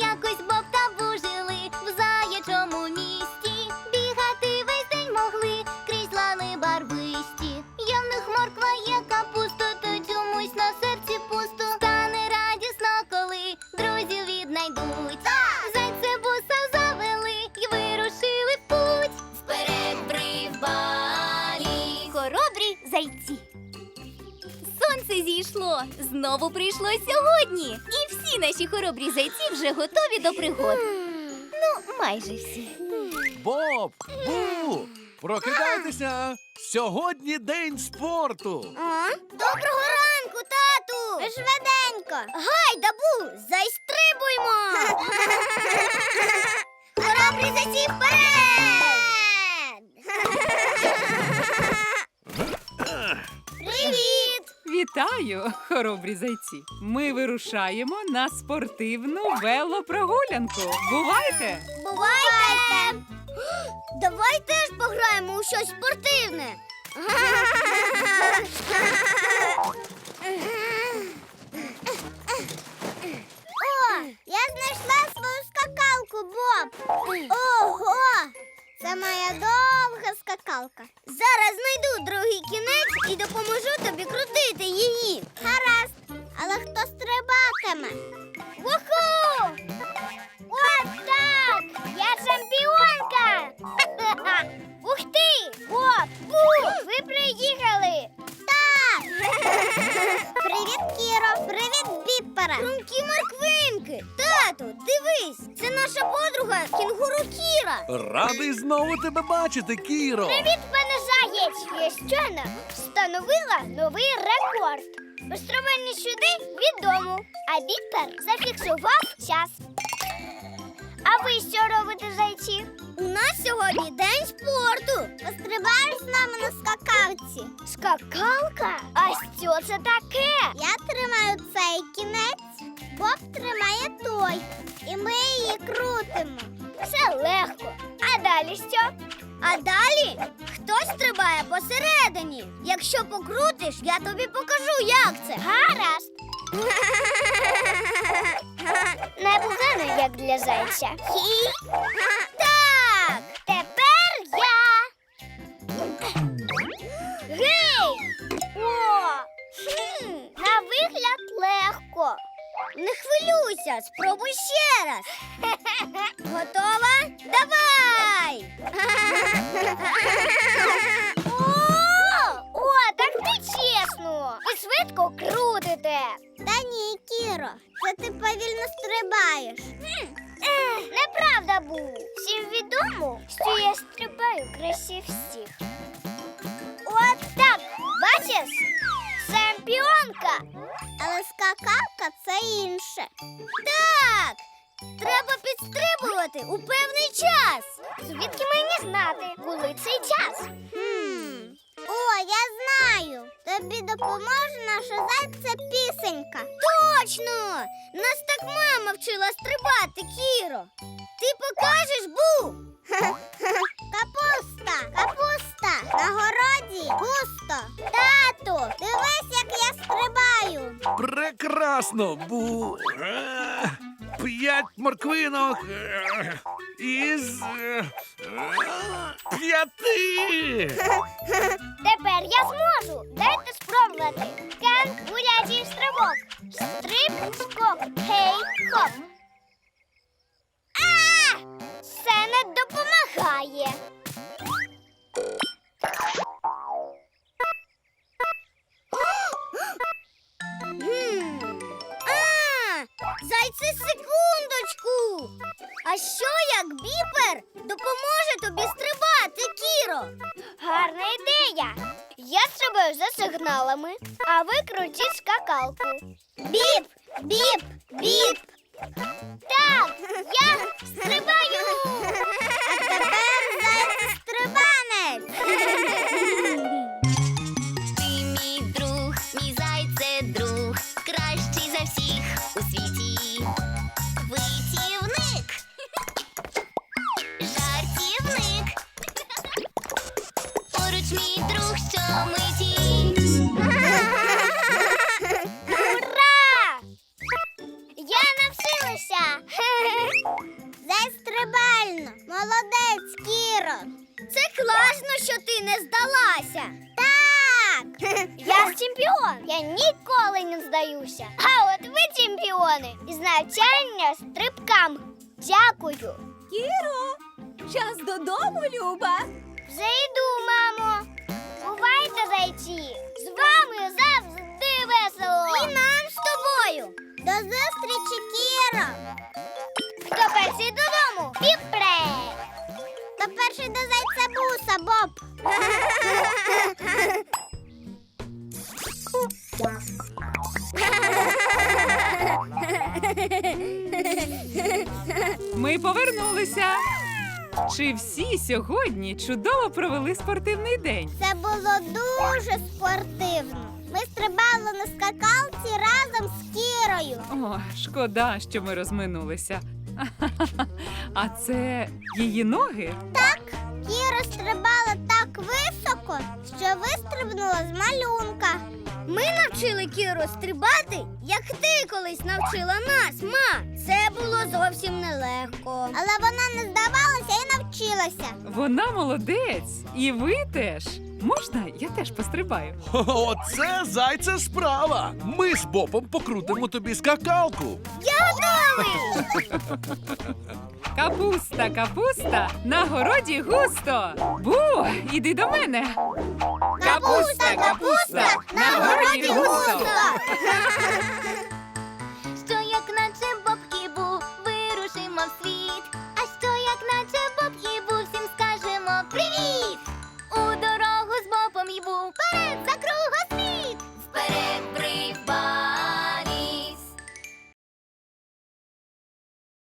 Якось Боб та жили в заячому місті. Бігати весь день могли крізь лани барвисті. В них морква, є капуста, то чомусь на серці пусто. Стане радісно, коли друзів віднайдуть. Зайце буса завели й вирушили в путь. Вперед бривалі, хоробрі зайці. Сонце зійшло, знову прийшло сьогодні. І всі наші хоробрі зайці вже готові до пригод. Ну, майже всі. Боб, Бу, прокидайтеся! Сьогодні день спорту. А? Доброго ранку, тату! Швиденько. Гайда, Бу, зайстрибуймо! Хоробрі зайці вперед! Вітаю, хоробрі зайці! Ми вирушаємо на спортивну велопрогулянку. Бувайте! Бувайте! Давай теж пограємо у щось спортивне. О, я знайшла свою скакалку, Боб. Ого! Це моя довга скакалка. Зараз знайду другий кінець і допоможу тобі крутити 干嘛？Дивись! Це наша подруга кінгуру Кіра! Радий знову тебе бачити, Кіро. Привіт, пане Заєць! Я щойно встановила новий рекорд. Острування сюди від дому, а Біппер зафіксував час. А ви що робите, зайці? У нас сьогодні день спорту. Пострибаєш з нами на скакалці. Скакалка? А що це таке? Посередині. Якщо покрутиш, я тобі покажу, як це. Гаразд. Непогано, як для зайця. Так, тепер я. Гей! О! На вигляд легко. Не хвилюйся, спробуй ще раз. Готова? Давай! Неправда. Всім відомо, що я стрибаю краще всіх. От так, бачиш? Чемпіонка. Але скакалка це інше. Так, треба підстрибувати у певний час. Звідки мені знати, коли цей час? Я знаю. Тобі допоможе наша зайця пісенька. Точно! Нас так мама вчила стрибати, Кіро. Ти покажеш бу? Капуста, капуста, на городі густо. Тату, дивись, як я стрибаю. Прекрасно, Бу. Е, П'ять морквинок е, із е, п'яти. Тепер я зможу. Дайте спробувати. Кен гулячий стрибок. Стрип, скок, хей, хоп. А! Це не допомагає. А, Зайце, секундочку. А що як біпер допоможе тобі стрибати, Кіро? Гарна ідея. Я стрибаю за сигналами, а ви крутіть скакалку. Біп, біп, біп. Так, я стрибаю. стрибально. Молодець, Кіро. Це класно, що ти не здалася. Так. Я чемпіон. Я ніколи не здаюся. А от ви чемпіони З навчання стрибкам. Дякую. Кіро, час додому, Люба. Вже йду, мамо. Бувайте зайці. З вами завжди весело. І нам з тобою. До зустрічі, Кіро. Піпре. Хто перший до зайця буса, Боб. Ми повернулися. Чи всі сьогодні чудово провели спортивний день? Це було дуже спортивно. Ми стрибали на скакалці разом з Кірою. О, шкода, що ми розминулися. А це її ноги? Так, Кіра стрибала так високо, що вистрибнула з малюнка. Ми навчили Кіру стрибати, як ти колись навчила нас, ма. Це було зовсім нелегко. Але вона не здавалася і навчилася. Вона молодець. І ви теж. Можна, я теж пострибаю. Оце зайця справа. Ми з Бобом покрутимо тобі скакалку. Я! Капуста, капуста, на городі густо. Бу, іди до мене. Капуста, капуста, на городі густо.